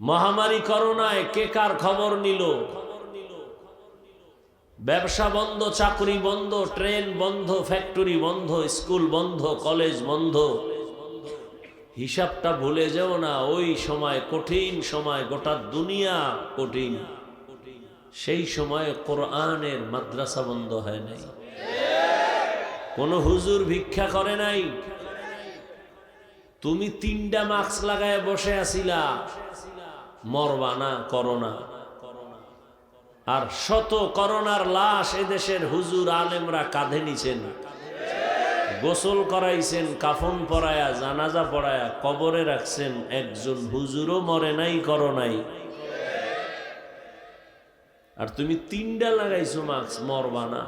মহামারী করোনায় কে কার খবর নিল? ব্যবসা বন্ধ, চাকরি বন্ধ, ট্রেন বন্ধ, ফ্যাক্টরি বন্ধ, স্কুল বন্ধ, কলেজ বন্ধ। হিসাবটা ভুলে যেও না, ওই সময় কঠিন সময়, গোটা দুনিয়া কঠিন। সেই সময় কোরআনের মাদ্রাসা বন্ধ হয় নাই। কোন হুজুর ভিক্ষা করে নাই? তুমি তিনটা মাস্ক লাগায় বসে আছিলা। মরবা না করোনা। আর শত করোনার লাশ এদেশের হুজুর আলেমরা কাঁধে নিছেন। গোসল করাইছেন, কাফন পরায়া, জানাজা পড়ায়া কবরে রাখছেন, একজন হুজুরও মরে নাই করোনাই আর তুমি তিনটা লাগাইছো মাস্ক, মরবানা।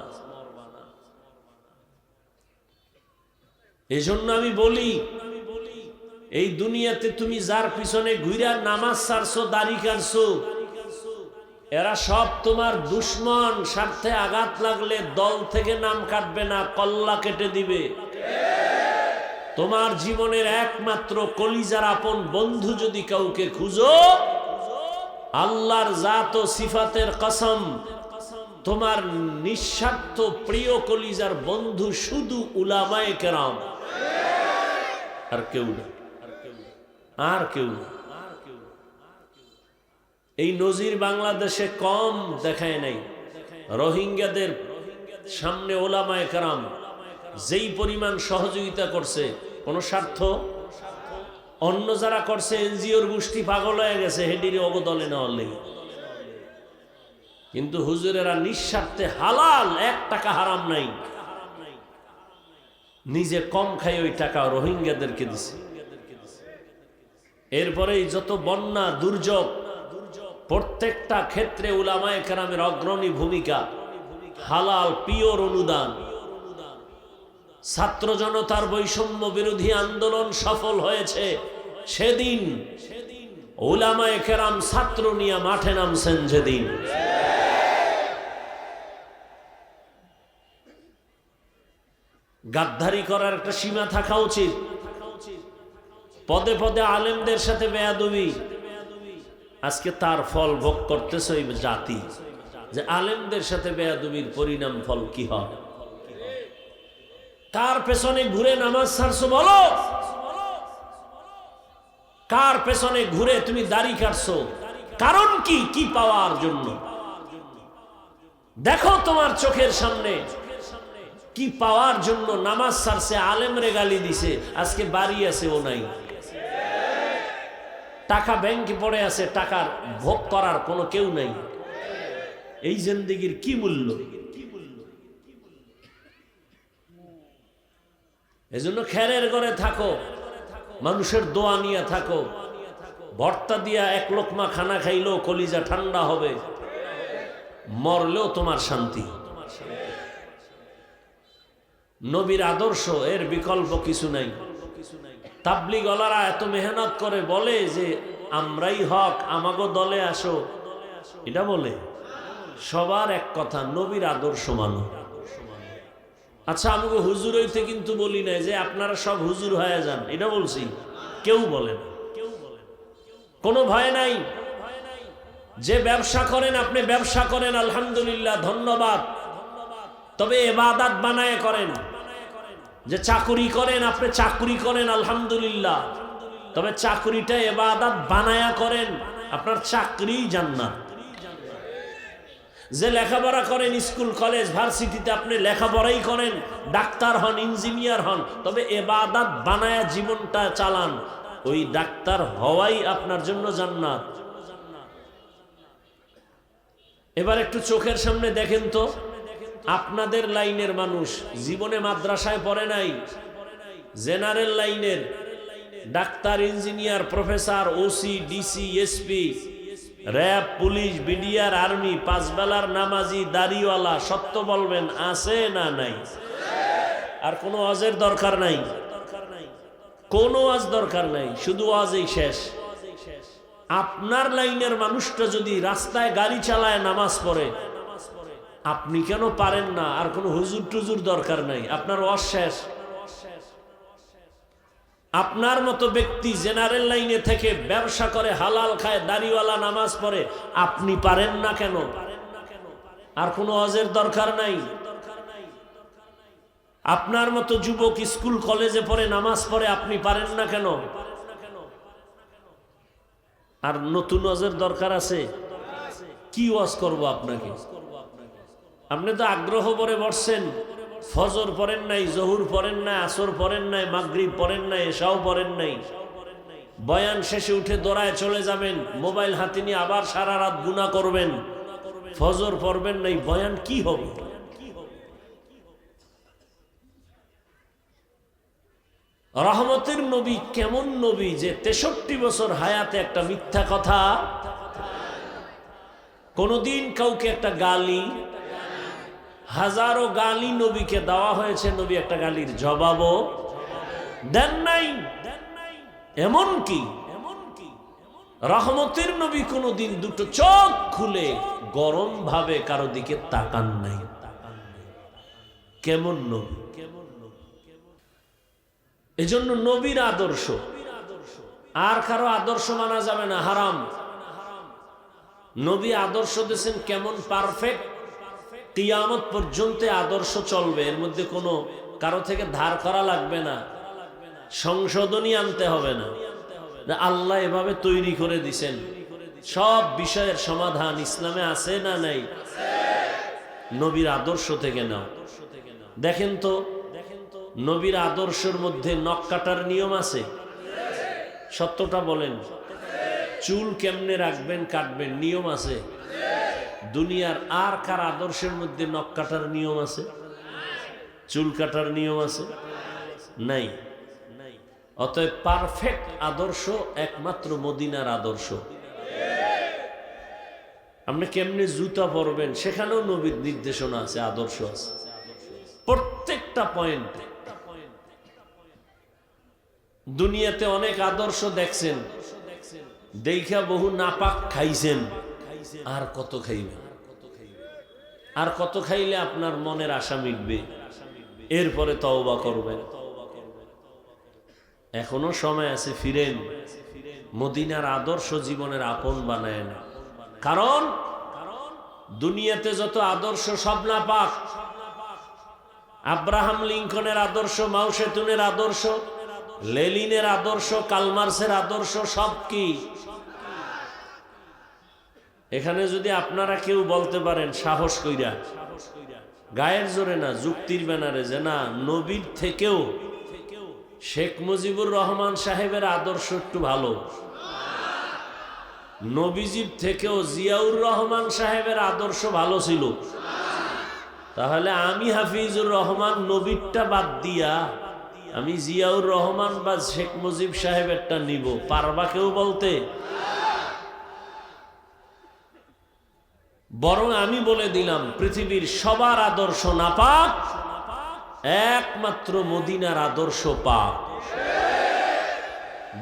এজন্য আমি বলি এই দুনিয়াতে তুমি যার পিছনে ঘুরা নামাজ সারছো দাড়ি কাটছো, এরা সব তোমার দুশ্মন, স্বার্থে আঘাত লাগলে দল থেকে নাম কাটবে না, কল্লা কেটে দিবে। তোমার জীবনের একমাত্র কলিজার আপন বন্ধু যদি কাউকে খুঁজো, আল্লাহর জাত ও সিফাতের কসম, তোমার নিঃস্বার্থ প্রিয় কলিজার বন্ধু শুধু উলামায়ে কেরাম। আর কেউ না। আর কেউ এই নজির বাংলাদেশে কম দেখায় নাই। রোহিঙ্গাদের সামনে ওলামায় কারাম যেই পরিমাণ সহযোগিতা করছে, কোনো স্বার্থ? অন্য যারা করছে, এনজিওর গোষ্ঠী পাগল হয়ে গেছে, হেডির অবদলে নেওয়ার লেগে। কিন্তু হুজুরেরা নিঃস্বার্থে হালাল এক টাকা হারাম নাই। নিজে কম খাই ওই টাকা রোহিঙ্গাদেরকে দিছে। এরপরেই যত বন্যা, দুর্যোগ, প্রত্যেকটা ক্ষেত্রে উলামায় কেরামের অগ্রণী ভূমিকা, হালাল, পিওর অনুদান। ছাত্র জনতার বৈষম্য বিরোধী আন্দোলন সফল হয়েছে। সেদিন উলামায়ে কেরাম ছাত্র নিয়ে মাঠে নামছেন যেদিন। গাদ্ধারি করার একটা সীমা থাকা উচিত। পদে পদে আলেমদের সাথে বেয়াদবি। আজকে তার ফল ভোগ করতেছে ওই জাতি। যে আলেমদের সাথে বেয়াদবির পরিণাম ফল কি হয়? কার পেছনে ঘুরে নামাজ ছাড়ছো বলো? কার পেছনে ঘুরে তুমি দাড়ি কাটছো? কারণ কি? কি পাওয়ার জন্য? দেখো তোমার চোখের সামনে। কি পাওয়ার জন্য নামাজ ছাড়ছে? আলেমরে গালি দিছে। আজকে বাড়ি আছে ও নাই। টাকা ব্যাংকে পড়ে আছে, টাকার ভোগ করার কোনো কেউ নাই। এই জিন্দিগির কি মূল্য? এজন্য খেরের ঘরে থাকো, মানুষের দোয়া নিয়ে থাকো। ভর্তা দিয়া এক লোকমা খানা খাইলেও কলিজা ঠান্ডা হবে, মরলেও তোমার শান্তি। নবীর আদর্শ, এর বিকল্প কিছু নাই। তাবলি গলারা এত মেহনত করে বলে যে, আমরাই হক, আমাগো দলে আসো। এটা বলে? সবার এক কথা, নবীর আদর্শ মানো। আচ্ছা আমাকে হুজুর হইতে কিন্তু বলি নাই যে, আপনারা সব হুজুর হয়ে যান। এটা বলছি। কেউ বলে না। কোনো ভয় নাই। যে ব্যবসা করেন, আপনি ব্যবসা করেন, আলহামদুলিল্লাহ, ধন্যবাদ। তবে এবাদাত বানায় করেন। যে চাকুরি করেন, আপনি চাকুরি করেন, আলহামদুলিল্লাহ। তবে চাকুরিটা এবাদাত বানায়া করেন, আপনার চাকরি জান্নাত। যে লেখাপড়া করেন, স্কুল, কলেজ, ভার্সিটিতে আপনি লেখাপড়াই করেন, ডাক্তার হন, ইঞ্জিনিয়ার হন, তবে এবাদাত বানায়া জীবনটা চালান। ওই ডাক্তার হওয়াই আপনার জন্য জান্নাত। এবার একটু চোখের সামনে দেখেন তো। আপনাদের লাইনের মানুষ, জীবনে মাদ্রাসায় পড়ে নাই, জেনারেল লাইনের, doctor, engineer, professor OC DC SP RAB, police, BDR, army, পাঁচবেলার নামাজি, দাড়িওয়ালা, সত্য বলবেন, আছে না নাই? আর কোনো ওয়াজের দরকার নাই? কোনো আজ দরকার নাই, শুধু আজই শেষ। আপনার লাইনের মানুষটা যদি রাস্তায় গাড়ি চালায়, নামাজ পড়ে আপনি কেন পারেন না? আর কোনো হুজুর টুজুর দরকার নাই। আপনার অশেষ আপনার মতো ব্যক্তি জেনারেল লাইনে থেকে ব্যবসা করে, হালাল খায়, দাড়িওয়ালা নামাজ পড়ে, আপনি পারেন না কেন? আর কোনো অজের দরকার নাই। আপনার মতো যুবক স্কুল, কলেজে পড়ে, নামাজ পড়ে, আপনি পারেন না কেন? আর নতুন অজের দরকার আছে? কি ওয়াজ করব আপনাকে? আপনি তো আগ্রহ করে বসছেন। ফজর পড়েন নাই, জহুর পড়েন নাই, আসর পড়েন নাই, মাগরিব পড়েন নাই এসাও পড়েন নাই। বয়ান শেষে উঠে দৌড়ায় চলে যাবেন, মোবাইল হাতে নিয়ে আবার সারা রাত গুণা করবেন। ফজর পড়বেন নাই, বয়ান কি হবে? রহমতের নবী কেমন নবী যে তেষট্টি বছর হায়াতে একটা মিথ্যা কথা? কোনদিন কাউকে একটা গালি হাজারো গালি নবীকে দেওয়া হয়েছে, নবী একটা গালির জবাবও দেন নাই। এমন কি? রহমতের নবী কোনদিন দুটো চোখ খুলে গরম ভাবে কারও দিকে তাকান নাই। কেমন নবী? এজন্য নবীর আদর্শ। আর কারও আদর্শ মানা যাবে না, হারাম। নবী আদর্শ দিয়েছেন কেমন পারফেক্ট কিয়ামত পর্যন্ত আদর্শ চলবে, এর মধ্যে কোনো কারও থেকে ধার করা লাগবে না সংশোধনী আনতে হবে না। আল্লাহ এভাবে তৈরি করে দিছেন। সব বিষয়ের সমাধান ইসলামে আছে না নাই? নবীর আদর্শ থেকে নাও। দেখেন তো, নবীর আদর্শের মধ্যে নখ কাটার নিয়ম আছে? সত্যটা বলেন। চুল কেমনে রাখবেন, কাটবেন, নিয়ম আছে? দুনিয়ার আর কার আদর্শের মধ্যে নখ কাটার নিয়ম আছে? চুল কাটার নিয়ম আছে? নাই। অতএব পারফেক্ট আদর্শ একমাত্র মদিনার আদর্শ। আপনি কেমনে জুতা পরবেন? সেখানেও নবীর নির্দেশনা আছে, আদর্শ আছে। প্রত্যেকটা পয়েন্ট দুনিয়াতে অনেক আদর্শ দেখছেন। দেখা বহু নাপাক খাইছেন। আর কত খাইবেন আর কত খাইলে আপনার মনের আশা মিটবে? এরপরে তওবা করবেন। এখনও সময় আছে, ফিরেন। মদিনার আদর্শ জীবনের আপন বানায় না কারণ দুনিয়াতে যত আদর্শ, সব না পাক আব্রাহাম লিঙ্কনের আদর্শ মাউসেতুনের আদর্শ, লেলিনের আদর্শ, কালমার্সের আদর্শ, সব কি? এখানে যদি আপনারা কেউ বলতে পারেন, সাহস কইরা। গায়ের জোরে না, যুক্তির ব্যানারে যে না, নবীর থেকেও শেখ মুজিবুর রহমান সাহেবের আদর্শ একটু ভালো। নবীজির থেকেও জিয়াউর রহমান সাহেবের আদর্শ ভালো ছিল। তাহলে আমি হাফিজুর রহমান নবীরটা বাদ দিয়া আমি জিয়াউর রহমান বা শেখ মুজিব সাহেবেরটা নিব। পারবা কেউ বলতে? বরং আমি বলে দিলাম, পৃথিবীর সবার আদর্শ না পাক একমাত্র মদিনার আদর্শ পাক।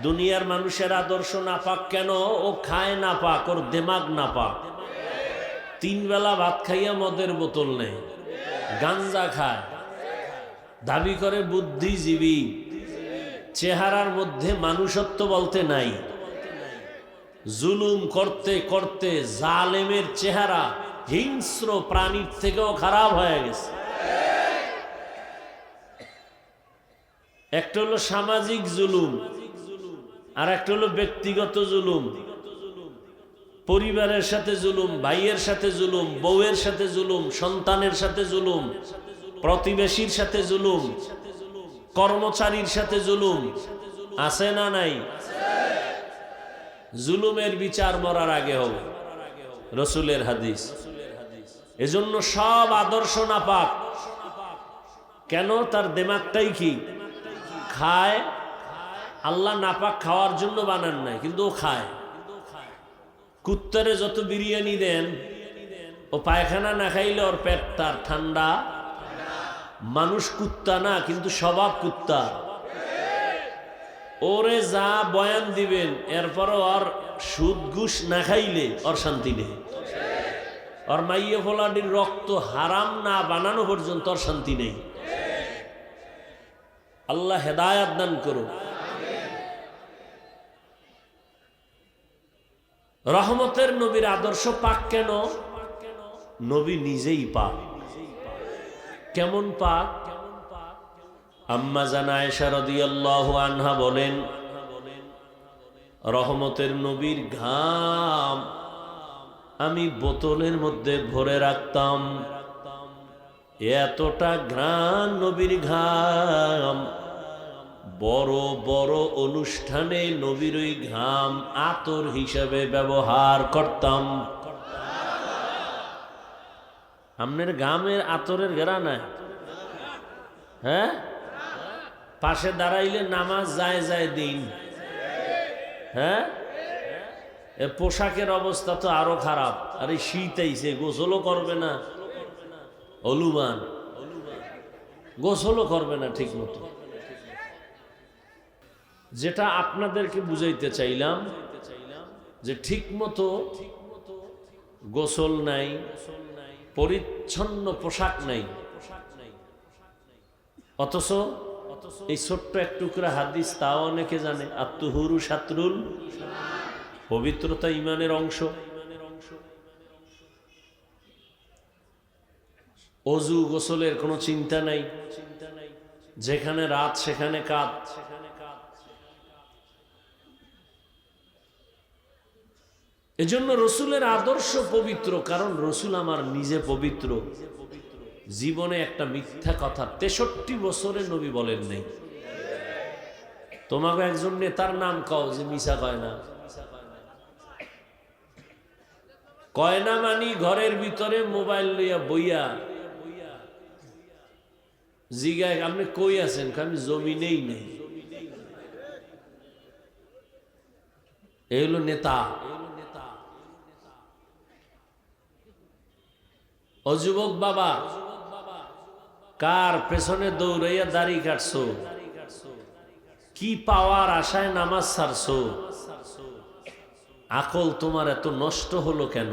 দুনিয়ার মানুষের আদর্শ না পাক কেন? ও খায় না পাক ওর দেমাগ না পাক তিন বেলা ভাত খাইয়া মদের বোতল নেই গাঞ্জা খায়, দাবি করে বুদ্ধিজীবী। চেহারার মধ্যে মানুষত্ব বলতে নাই। জুলুম করতে করতে জালেমের চেহারা হিংস্র প্রাণীর থেকেও খারাপ হয়ে গেছে। একটা হলো সামাজিক জুলুম আর একটা হলো ব্যক্তিগত জুলুম। পরিবারের সাথে জুলুম, ভাইয়ের সাথে জুলুম, বউয়ের সাথে জুলুম, সন্তানের সাথে জুলুম, প্রতিবেশীর সাথে জুলুম, কর্মচারীর সাথে জুলুম, আছে না নাই? জুলুমের বিচার মরার আগে হবে। রসুলের হাদিস। এজন্য সব আদর্শ না পাক কেন? তার দেমাগটাই কি? খায়। আল্লাহ নাপাক খাওয়ার জন্য বানান নাই, কিন্তু ও খায়। কুত্তারে যত বিরিয়ানি দেন, ও পায়খানা না খাইলে ওর পেট তার ঠান্ডা। মানুষ কুত্তা না, কিন্তু স্বভাব কুত্তা ওরে যা বয়ান দিবেন এরপর ওর সুদ ঘুষ না খাইলে ওর শান্তি নেই। ওর মাইয়ে ফোলাডির রক্ত হারাম না বানানো পর্যন্ত ওর শান্তি নেই। আল্লাহ হেদায়াত দান করুন। রহমতের নবীর আদর্শ পাক কেন? নবী নিজেই পাক। কেমন পাক? আম্মা জানা রাদিয়াল্লাহু আনহা বলেন, রহমতের নবীর ঘাম আমি বোতলের মধ্যে ভরে রাখতাম। এতটা ঘ্রাণ নবীর ঘাম। বড় বড় অনুষ্ঠানে নবীর ওই ঘাম আতর হিসাবে ব্যবহার করতাম। আপনার ঘামের আতরের ঘেরা নাই। হ্যাঁ? পাশে দাঁড়াইলে নামাজ যায় যায় দিন। হ্যাঁ? পোশাকের অবস্থা তো আরও খারাপ। আরে শীত আইছে, গোসলও করবে না। অলুমান। গোসলও করবে না ঠিক মতো যেটা আপনাদেরকে বুঝাইতে চাইলাম, যে ঠিক মতো গোসল নাই, পরিচ্ছন্ন পোশাক নাই। অথচ এই ছোট্ট এক টুকরা হাদিস, তাও অনেকে জানে, আত্মহুরু সাতরুল পবিত্রতা ইমানের অংশ। অজু গোসলের কোনো চিন্তা নাই, যেখানে রাত, সেখানে কাত। এজন্য রসুলের আদর্শ পবিত্র, কারণ রসুল আমার নিজে পবিত্র। জীবনে একটা মিথ্যা কথা তেষট্টি বছরে নবী বলেন নেই। তোমাকে একজন নেতার নাম কও যে মিশা কয় না। কয় না মানি ঘরের ভিতরে মোবাইল লইয়া বইয়া। জিগায়, আপনি কই আছেন? আমি জমিনেই নেই। এই হলো নেতা। অযুবক বাবা কার পেছনে দৌড়াইয়া দাড়ি কাটছো? কি পাওয়ার আশায় নামাজ সারছো আকল তোমার এত নষ্ট হলো কেন?